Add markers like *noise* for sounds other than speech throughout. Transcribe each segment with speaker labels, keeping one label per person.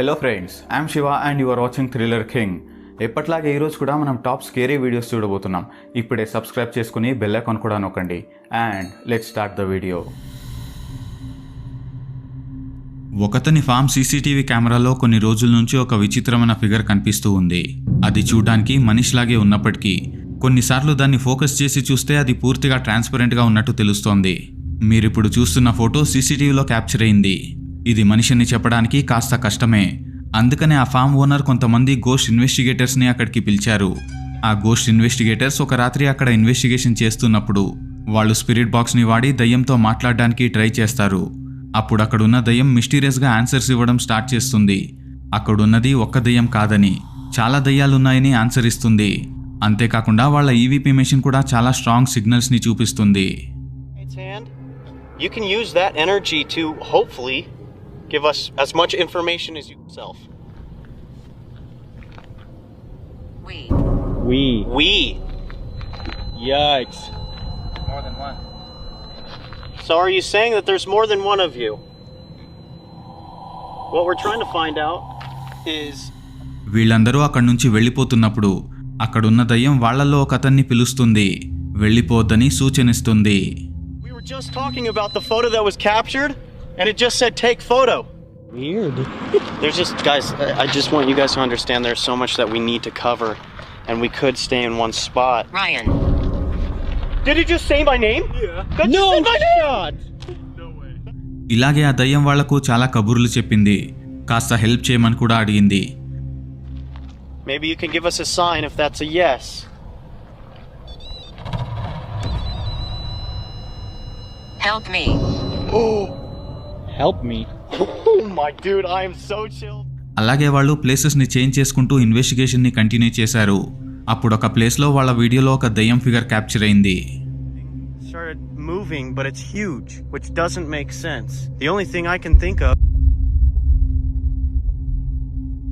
Speaker 1: Hello friends I'm Shiva and you are watching thriller king ఎప్పట్లాగే ఈరోజు కూడా మనం టాప్ స్కేరీ వీడియోస్ చూడబోతున్నాం. ఇప్పుడే సబ్స్క్రైబ్ చేసుకుని బెల్ ఐకాన్ కూడా నొక్కండి. And let start the video ఒకతని farm CCTV కెమెరాలో కొన్ని రోజుల నుంచి ఒక విచిత్రమైన ఫిగర్ కనిపిస్తూ ఉంది. అది చూడడానికి మనిషిలాగే ఉన్నప్పటికీ కొన్నిసార్లు దాన్ని ఫోకస్ చేసి చూస్తే అది పూర్తిగా ట్రాన్స్పరెంట్గా ఉన్నట్టు తెలుస్తోంది. మీరిప్పుడు చూస్తున్న ఫోటో సీసీటీవీలో క్యాప్చర్ అయింది. ఇది మనిషిని చెప్పడానికి కాస్త కష్టమే. అందుకనే ఆ ఫామ్ ఓనర్ కొంతమంది గోస్ట్ ఇన్వెస్టిగేటర్స్ని అక్కడికి పిలిచారు. ఆ గోస్ట్ ఇన్వెస్టిగేటర్స్ ఒక రాత్రి అక్కడ ఇన్వెస్టిగేషన్ చేస్తున్నప్పుడు వాళ్ళు స్పిరిట్ బాక్స్ని వాడి దయ్యంతో మాట్లాడడానికి ట్రై చేస్తారు. అప్పుడు అక్కడున్న దయ్యం మిస్టీరియస్గా ఆన్సర్స్ ఇవ్వడం స్టార్ట్ చేస్తుంది. అక్కడున్నది ఒక్క దయ్యం కాదని చాలా దయ్యాలున్నాయని ఆన్సర్ ఇస్తుంది. అంతేకాకుండా వాళ్ళ ఈవీపీ మెషిన్ కూడా చాలా స్ట్రాంగ్ సిగ్నల్స్ని చూపిస్తుంది.
Speaker 2: You can use that energy to hopefully give us as much information as you yourself.
Speaker 3: We.
Speaker 4: We.
Speaker 2: We.
Speaker 4: Yikes.
Speaker 5: More than one.
Speaker 2: So are you saying that there's more than one of you? What we're trying to find out is
Speaker 1: వీళ్ళందరూ అక్కడి నుంచి వెళ్ళిపోతున్నప్పుడు అక్కడున్న దయ్యం వాళ్ళల్లో ఒక అతన్ని పిలుస్తుంది వెళ్ళిపోద్దని సూచనిస్తుంది
Speaker 2: we were just talking about the photo that was captured, and it just said take photo.
Speaker 4: Weird. *laughs*
Speaker 2: There's just guys. I- I just want you guys to understand there's so much that we need to cover, and we could stay in one spot.
Speaker 3: Ryan.
Speaker 2: Did he just say my name? Yeah. That
Speaker 4: No
Speaker 2: just said my name.
Speaker 4: shot.
Speaker 1: ఇలాగే ఆ దయ్యం వాళ్లకు చాలా కబుర్లు చెప్పింది కాస్త help చేయమని కూడా అడిగింది
Speaker 2: Maybe you can give us a sign if that's a yes.
Speaker 3: Help me. *gasps*
Speaker 4: Help me.
Speaker 2: Oh my dude, I am so chill.
Speaker 1: అలాగే వాళ్ళు ప్లేసెస్ని చేంజ్ చేసుకుంటూ ఇన్వెస్టిగేషన్ని కంటిన్యూ చేశారు అప్పుడు ఒక ప్లేస్లో వాళ్ళ వీడియోలో ఒక దయ్యం ఫిగర్ క్యాప్చర్ అయింది
Speaker 2: Started moving, but it's huge, which doesn't make sense. The only thing I can think of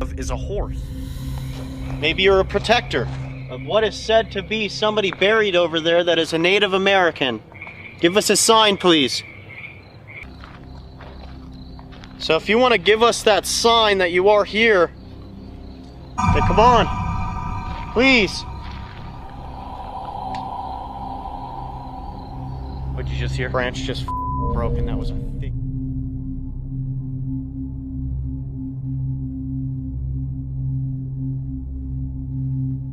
Speaker 2: of is a horse. Maybe you're a protector of what is said to be somebody buried over there that is a Native American. Give us a sign, please. So if you want to give us that sign that you are here, then come on. Please. What'd you just hear? Branch just broken. That was a big.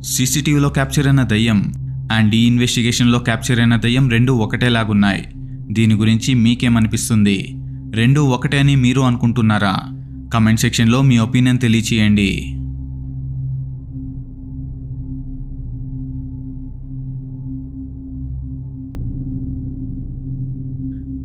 Speaker 1: సీసీటీవీలో capture అయిన దయ్యం and ఈ ఇన్వెస్టిగేషన్లో capture అయిన దయ్యం రెండు ఒకటేలాగున్నాయి దీని గురించి మీకేమనిపిస్తుంది రెండు ఒకటే అని మీరు అనుకుంటున్నారా? కమెంట్ సెక్షన్లో మీ ఒపీనియన్ తెలియచేయండి.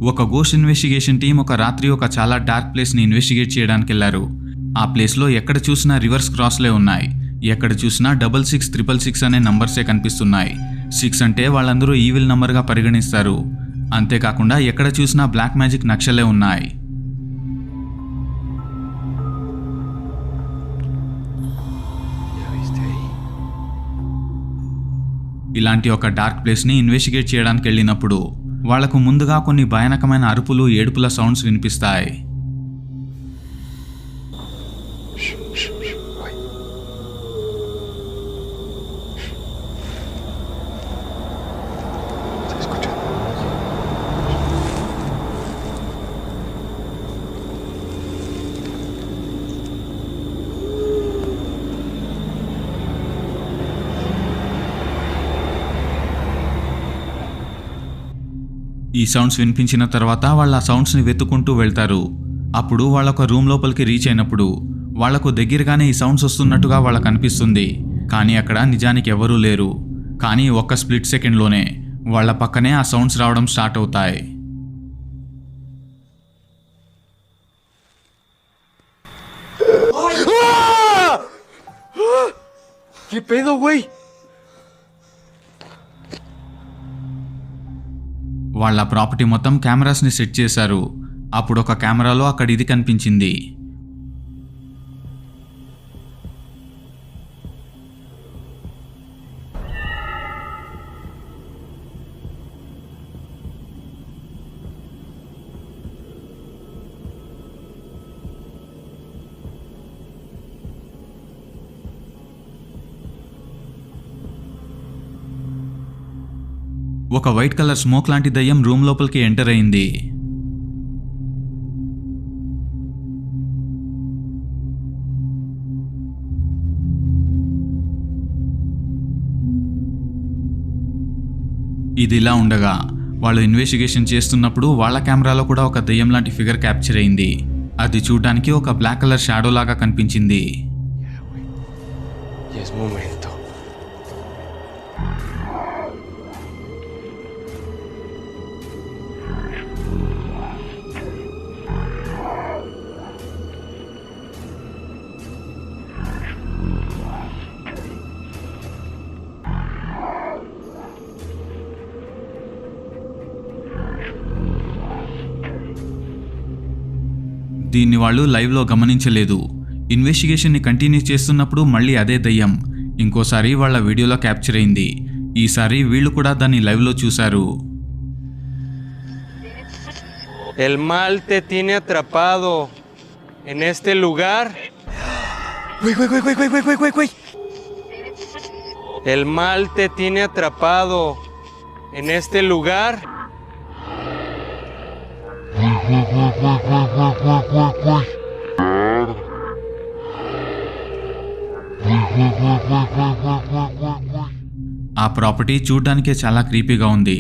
Speaker 1: ఒక గోస్ట్ ఇన్వెస్టిగేషన్ టీం ఒక రాత్రి ఒక చాలా డార్క్ ప్లేస్ని ఇన్వెస్టిగేట్ చేయడానికి వెళ్ళారు ఆ ప్లేస్లో ఎక్కడ చూసినా రివర్స్ క్రాస్లే ఉన్నాయి. ఎక్కడ చూసినా డబల్ సిక్స్ త్రిపుల్ సిక్స్ అనే నంబర్సే కనిపిస్తున్నాయి. సిక్స్ అంటే వాళ్ళందరూ ఈవిల్ నంబర్గా పరిగణిస్తారు. అంతేకాకుండా ఎక్కడ చూసినా బ్లాక్ మ్యాజిక్ నక్షలే ఉన్నాయి. ఇలాంటి ఒక డార్క్ ప్లేస్ని ఇన్వెస్టిగేట్ చేయడానికి వెళ్ళినప్పుడు వాళ్ళకు ముందుగా కొన్ని భయానకమైన అరుపులు ఏడుపుల సౌండ్స్ వినిపిస్తాయి. ఈ సౌండ్స్ వినిపించిన తర్వాత వాళ్ళ ఆ సౌండ్స్ని వెతుక్కుంటూ వెళ్తారు. అప్పుడు వాళ్ళ ఒక రూమ్ లోపలికి రీచ్ అయినప్పుడు వాళ్ళకు దగ్గరగానే ఈ సౌండ్స్ వస్తున్నట్టుగా వాళ్ళకు అనిపిస్తుంది. కానీ అక్కడ నిజానికి ఎవరూ లేరు. కానీ ఒక్క స్ప్లిట్ సెకండ్లోనే వాళ్ళ పక్కనే ఆ సౌండ్స్ రావడం స్టార్ట్ అవుతాయి.
Speaker 5: ¿Qué pedo,
Speaker 1: వాళ్ళ ప్రాపర్టీ మొత్తం కెమెరాస్ని సెట్ చేశారు. అప్పుడు ఒక కెమెరాలో అక్కడ ఇది కనిపించింది. ఒక వైట్ కలర్ స్మోక్ లాంటి దయ్యం రూమ్ లోపలికి ఎంటర్ అయింది. ఇది ఇలా ఉండగా వాళ్ళు ఇన్వెస్టిగేషన్ చేస్తున్నప్పుడు వాళ్ళ కెమెరాలో కూడా ఒక దెయ్యం లాంటి ఫిగర్ క్యాప్చర్ అయింది. అది చూడడానికి ఒక బ్లాక్ కలర్ షాడో లాగా కనిపించింది.
Speaker 4: Y
Speaker 1: దీన్ని వాళ్ళు లైవ్లో గమనించలేదు ఇన్వెస్టిగేషన్ని కంటిన్యూ చేస్తున్నప్పుడు మళ్ళీ అదే దయ్యం ఇంకోసారి వాళ్ళ వీడియోలో క్యాప్చర్ అయింది ఈసారి వీళ్ళు కూడా దాన్ని లైవ్లో చూశారు
Speaker 4: El mal te tiene atrapado en este lugar.
Speaker 5: Güey, güey, güey, güey, güey, güey, güey, güey.
Speaker 4: El mal te tiene atrapado en este lugar.
Speaker 1: ఆ ప్రాపర్టీ చూడ్డానికే చాలా క్రీపీగా ఉంది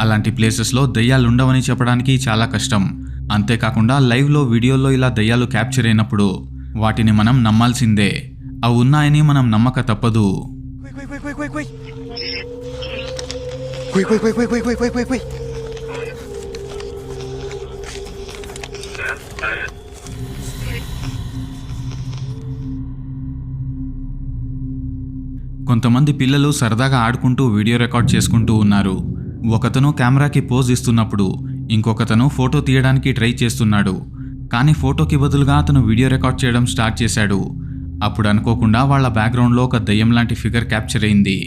Speaker 1: అలాంటి ప్లేసెస్లో దయ్యాలు ఉండవని చెప్పడానికి చాలా కష్టం అంతేకాకుండా లైవ్లో వీడియోలో ఇలా దయ్యాలు క్యాప్చర్ అయినప్పుడు వాటిని మనం నమ్మాల్సిందే అవి ఉన్నాయని మనం నమ్మక తప్పదు
Speaker 5: Wait, wait, wait, wait, wait, wait. Wait, wait, wait, wait, wait, wait, wait, wait, wait.
Speaker 1: కొంతమంది పిల్లలు సరదాగా ఆడుకుంటూ వీడియో రికార్డ్ చేసుకుంటూ ఉన్నారు ఒకతను కెమెరాకి పోజ్ ఇస్తున్నప్పుడు ఇంకొకతను ఫోటో తీయడానికి ట్రై చేస్తున్నాడు కానీ ఫోటోకి బదులుగా అతను వీడియో రికార్డ్ చేయడం స్టార్ట్ చేశాడు అప్పుడు అనుకోకుండా వాళ్ళ బ్యాక్గ్రౌండ్లో ఒక దయ్యం లాంటి ఫిగర్ క్యాప్చర్ అయింది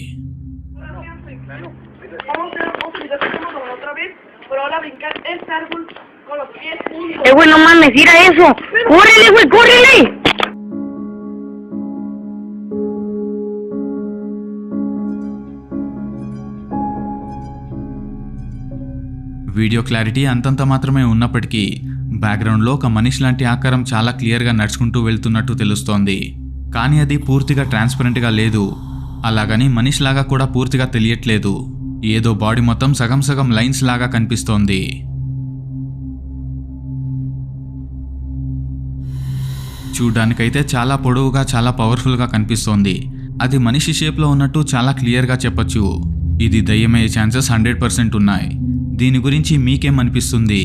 Speaker 6: Eh, güey, no mames, mira eso. ¡Córrele, güey, córrele!
Speaker 1: Video clarity అంతంత మాత్రమే ఉన్నప్పటికీ బ్యాక్గ్రౌండ్లో ఒక మనిషి లాంటి ఆకారం చాలా క్లియర్గా నడుచుకుంటూ వెళ్తున్నట్టు తెలుస్తోంది. కానీ అది పూర్తిగా ట్రాన్స్పరెంట్గా లేదు. అలాగని మనిషిలాగా కూడా పూర్తిగా తెలియట్లేదు. ఏదో బాడీ మొత్తం సగం సగం లైన్స్ లాగా కనిపిస్తోంది. చూడ్డానికైతే చాలా పొడవుగా చాలా పవర్ఫుల్గా కనిపిస్తోంది. అది మనిషి షేప్లో ఉన్నట్టు చాలా క్లియర్గా చెప్పొచ్చు. ఇది దయ్యమయ్యే ఛాన్సెస్ హండ్రెడ్ పర్సెంట్ ఉన్నాయి. దీని గురించి మీకేమనిపిస్తుంది.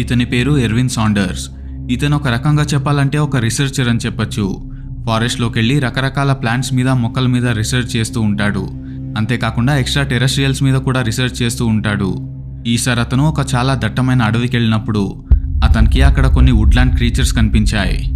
Speaker 1: ఇతని పేరు ఎర్విన్ సాండర్స్. ఇతను ఒక రకంగా చెప్పాలంటే ఒక రీసెర్చర్ అని చెప్పొచ్చు. ఫారెస్ట్లోకి వెళ్ళి రకరకాల ప్లాంట్స్ మీద మొక్కల మీద రీసెర్చ్ చేస్తూ ఉంటాడు. అంతేకాకుండా ఎక్స్ట్రా టెరెస్ట్రియల్స్ మీద కూడా రీసెర్చ్ చేస్తూ ఉంటాడు. ఈసారి అతను ఒక చాలా దట్టమైన అడవికి వెళ్ళినప్పుడు అతనికి అక్కడ కొన్ని వుడ్లాండ్ క్రీచర్స్ కనిపించాయి.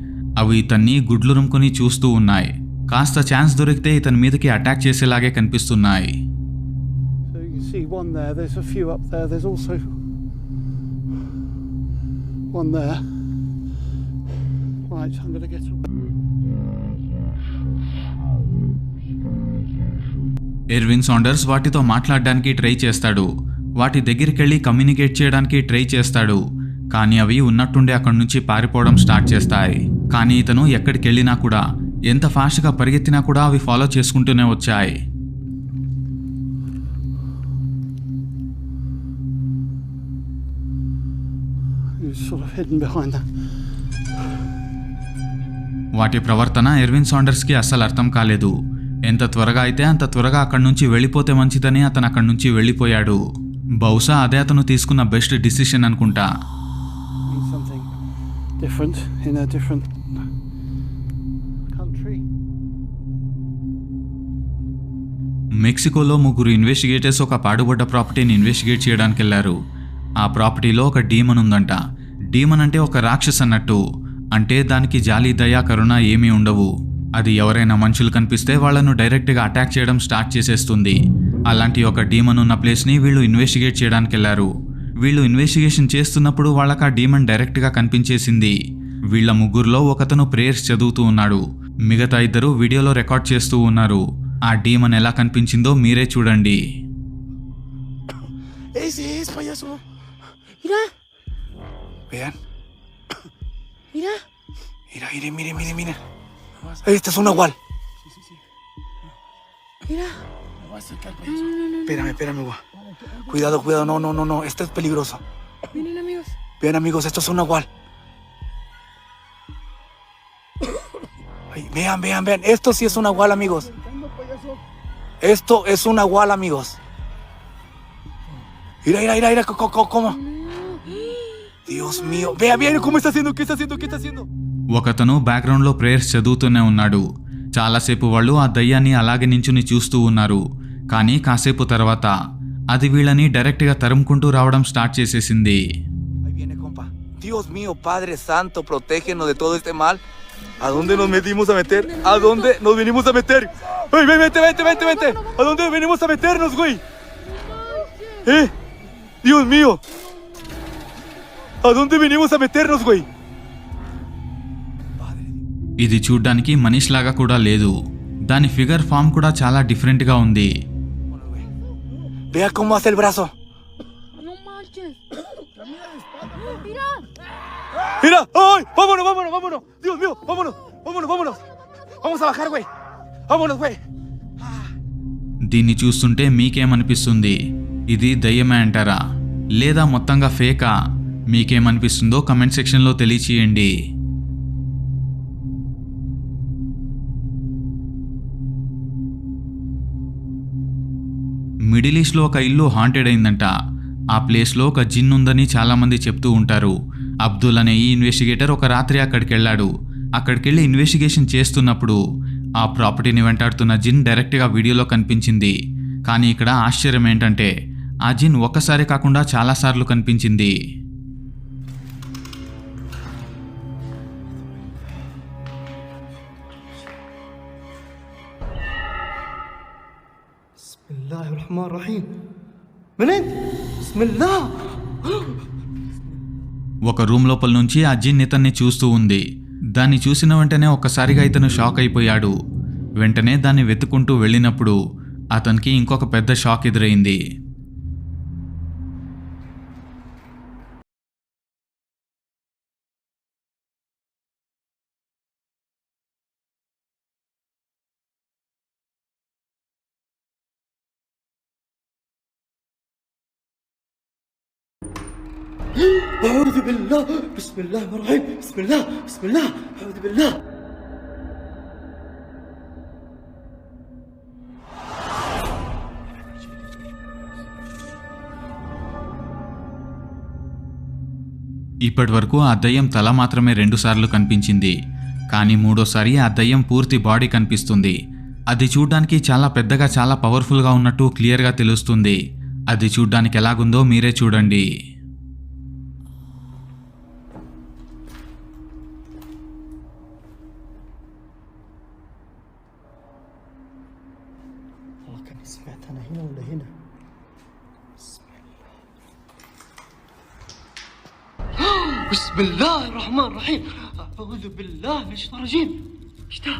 Speaker 1: అవి ఇతన్ని గుడ్లురుముకొని చూస్తూ ఉన్నాయి. కాస్త ఛాన్స్ దొరికితే ఇతని మీదకి అటాక్ చేసేలాగే కనిపిస్తున్నాయి. ఎర్విన్ సాండర్స్ వాటితో మాట్లాడడానికి ట్రై చేస్తాడు. వాటి దగ్గరికి వెళ్ళి కమ్యూనికేట్ చేయడానికి ట్రై చేస్తాడు. కానీ అవి ఉన్నట్టుండి అక్కడి నుంచి పారిపోవడం స్టార్ట్ చేస్తాయి. కానీ ఇతను ఎక్కడికి వెళ్ళినా కూడా ఎంత ఫాస్ట్గా పరిగెత్తినా కూడా అవి ఫాలో చేసుకుంటూనే వచ్చాయి. వాటి ప్రవర్తన ఎర్విన్ సాండర్స్కి అస్సలు అర్థం కాలేదు. ఎంత త్వరగా అయితే అంత త్వరగా అక్కడి నుంచి వెళ్ళిపోతే మంచిదని అతను అక్కడి నుంచి వెళ్ళిపోయాడు. బహుశా అదే అతను తీసుకున్న బెస్ట్ డిసిషన్ అనుకుంటా.
Speaker 5: different in a different
Speaker 1: మెక్సికోలో ముగ్గురు ఇన్వెస్టిగేటర్స్ ఒక పాడుబడ్డ ప్రాపర్టీని ఇన్వెస్టిగేట్ చేయడానికి వెళ్ళారు ఆ ప్రాపర్టీలో ఒక డీమన్ ఉందంట. డీమన్ అంటే ఒక రాక్షస్ అన్నట్టు. అంటే దానికి జాలి దయా కరుణ ఏమీ ఉండవు. అది ఎవరైనా మనుషులు కనిపిస్తే వాళ్ళను డైరెక్ట్గా అటాక్ చేయడం స్టార్ట్ చేసేస్తుంది. అలాంటి ఒక డీమన్ ఉన్న ప్లేస్ని వీళ్ళు ఇన్వెస్టిగేట్ చేయడానికి వెళ్ళారు వీళ్ళు ఇన్వెస్టిగేషన్ చేస్తున్నప్పుడు వాళ్ళకి ఆ డీమన్ డైరెక్ట్గా కనిపించేసింది. వీళ్ళ ముగ్గురులో ఒకతను ప్రేయర్స్ చదువుతూ ఉన్నాడు. మిగతా ఇద్దరు వీడియోలో రికార్డ్ చేస్తూ ఉన్నారు. ఆ డీమన్ ఎలా కనిపించిందో మీరే చూడండి.
Speaker 7: Espérame, espérame, gua. Cuidado, cuidado. No, no, no, no. Este es peligroso.
Speaker 8: Miren amigos.
Speaker 7: Vean, amigos, esto es un nahual. Ay, vean, vean, vean. Esto sí es un nahual, amigos. Esto es un nahual, amigos. Mira, mira, mira, mira. co- co- ¿Cómo? Dios mío. Vean, vean cómo está haciendo, qué está haciendo, qué está haciendo.
Speaker 1: ఒకతను బ్యాక్గ్రౌండ్లో prayers చదువుతూనే ఉన్నాడు చాలాసేపు వాళ్ళు ఆ దయ్యాన్ని అలాగే నించుని చూస్తూ ఉన్నారు కానీ కాసేపు తర్వాత అది వీళ్ళని డైరెక్ట్గా తరుముకుంటూ రావడం స్టార్ట్ చేసేసింది. ఇది చూడ్డానికి మనిషి లాగా కూడా లేదు. దాని ఫిగర్ ఫామ్ కూడా చాలా డిఫరెంట్గా ఉంది.
Speaker 7: Vea cómo hace el brazo.
Speaker 8: No manches. Mira.
Speaker 7: ¡Mira! ¡Ay! ¡Vámonos, vámonos, vámonos! ¡Dios mío! ¡Vámonos! ¡Vámonos, vámonos! ¡Vamos a bajar, güey! ¡Vámonos, güey!
Speaker 1: దీన్ని చూస్తుంటే మీకేమనిపిస్తుంది ఇది దయ్యమే అంటారా లేదా మొత్తంగా ఫేకా మీకేమనిపిస్తుందో కమెంట్ సెక్షన్లో తెలియచేయండి మిడిల్ ఈస్ట్లో ఒక ఇల్లు హాంటెడ్ అయిందంట. ఆ ప్లేస్లో ఒక జిన్ ఉందని చాలామంది చెప్తూ ఉంటారు. అబ్దుల్ అనే ఈ ఇన్వెస్టిగేటర్ ఒక రాత్రి అక్కడికి వెళ్ళాడు. అక్కడికి వెళ్ళి ఇన్వెస్టిగేషన్ చేస్తున్నప్పుడు ఆ ప్రాపర్టీని వెంటాడుతున్న జిన్ డైరెక్ట్గా వీడియోలో కనిపించింది. కానీ ఇక్కడ ఆశ్చర్యం ఏంటంటే ఆ జిన్ ఒక్కసారి కాకుండా చాలాసార్లు కనిపించింది.
Speaker 9: الرحمن الرحيم من انت؟ بسم الله
Speaker 1: ఒక రూమ్ లోపల నుంచి ఆ జిన్ ఇతన్ని చూస్తూ ఉంది దాన్ని చూసిన వెంటనే ఒక్కసారిగా ఇతను షాక్ అయిపోయాడు వెంటనే దాన్ని వెతుకుంటూ వెళ్ళినప్పుడు అతనికి ఇంకొక పెద్ద షాక్ ఎదురైంది
Speaker 9: أعوذ بالله بسم الله الرحمن الرحيم بسم الله بسم الله أعوذ بالله
Speaker 1: ఇప్పటి వరకు ఆ దయ్యం తల మాత్రమే రెండుసార్లు కనిపించింది కానీ మూడోసారి ఆ దయ్యం పూర్తి బాడీ కనిపిస్తుంది అది చూడ్డానికి చాలా పెద్దగా చాలా పవర్ఫుల్గా ఉన్నట్టు క్లియర్గా తెలుస్తుంది అది చూడ్డానికి ఎలాగుందో మీరే చూడండి
Speaker 9: بسم الله بسم الله الرحمن الرحيم أعوذ بالله من الشيطان الرجيم ايش ده؟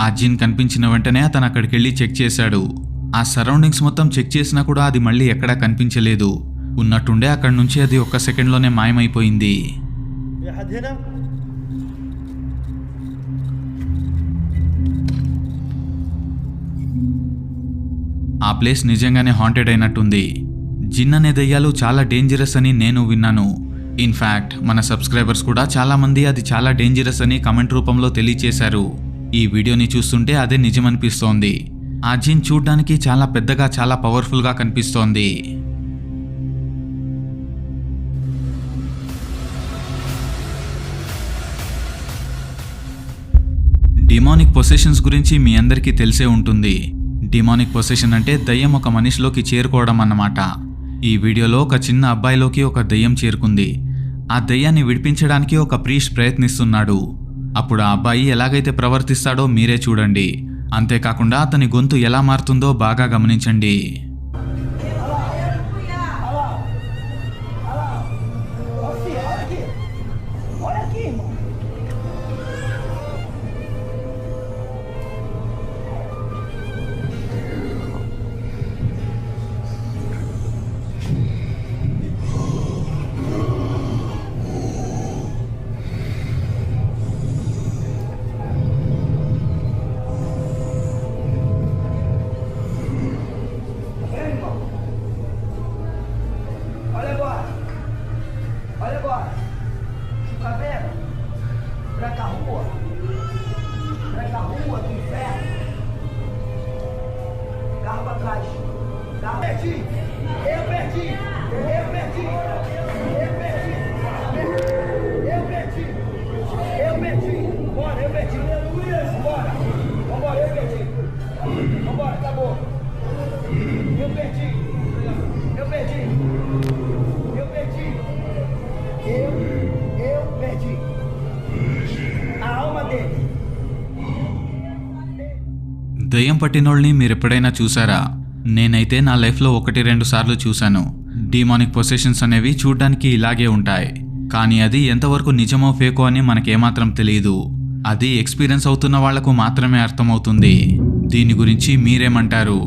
Speaker 1: ఆ జిన్ కనిపించిన వెంటనే అతను అక్కడికి వెళ్ళి చెక్ చేశాడు ఆ సరౌండింగ్స్ మొత్తం చెక్ చేసినా కూడా అది మళ్ళీ ఎక్కడా కనిపించలేదు ఉన్నట్టుండే అక్కడి నుంచి అది ఒక్క సెకండ్లోనే మాయమైపోయింది ఆ ప్లేస్ నిజంగానే హాంటెడ్ అయినట్టుంది. జిన్ అనే దయ్యాలు చాలా డేంజరస్ అని నేను విన్నాను. ఇన్ఫ్యాక్ట్ మన సబ్స్క్రైబర్స్ కూడా చాలామంది అది చాలా డేంజరస్ అని కమెంట్ రూపంలో తెలియచేశారు. ఈ వీడియోని చూస్తుంటే అదే నిజమనిపిస్తోంది. ఆ జిన్ చూడ్డానికి చాలా పెద్దగా చాలా పవర్ఫుల్గా కనిపిస్తోంది. డిమానిక్ పొసెషన్స్ గురించి మీ అందరికీ తెలిసే ఉంటుంది. డిమానిక్ పొసెషన్ అంటే దయ్యం ఒక మనిషిలోకి చేరుకోవడం అన్నమాట. ఈ వీడియోలో ఒక చిన్న అబ్బాయిలోకి ఒక దయ్యం చేరుకుంది. ఆ దయ్యాన్ని విడిపించడానికి ఒక ప్రీష్ ప్రయత్నిస్తున్నాడు. అప్పుడు ఆ అబ్బాయి ఎలాగైతే ప్రవర్తిస్తాడో మీరే చూడండి. అంతేకాకుండా అతని గొంతు ఎలా మారుతుందో బాగా గమనించండి.
Speaker 9: Eu perdi. Eu perdi. Eu perdi. Eu, eu perdi. A alma dele.
Speaker 1: దయ్యం పట్టినోళ్ళని మీరు ఎప్పుడైనా చూసారా నేనైతే నా లైఫ్లో ఒకటి రెండు సార్లు చూశాను డీమానిక్ పొసెషన్స్ అనేవి చూడ్డానికి ఇలాగే ఉంటాయి కానీ అది ఎంతవరకు నిజమో ఫేకో అని మనకేమాత్రం తెలియదు అది ఎక్స్పీరియన్స్ అవుతున్న వాళ్ళకు మాత్రమే అర్థమవుతుంది దీని గురించి మీరేమంటారు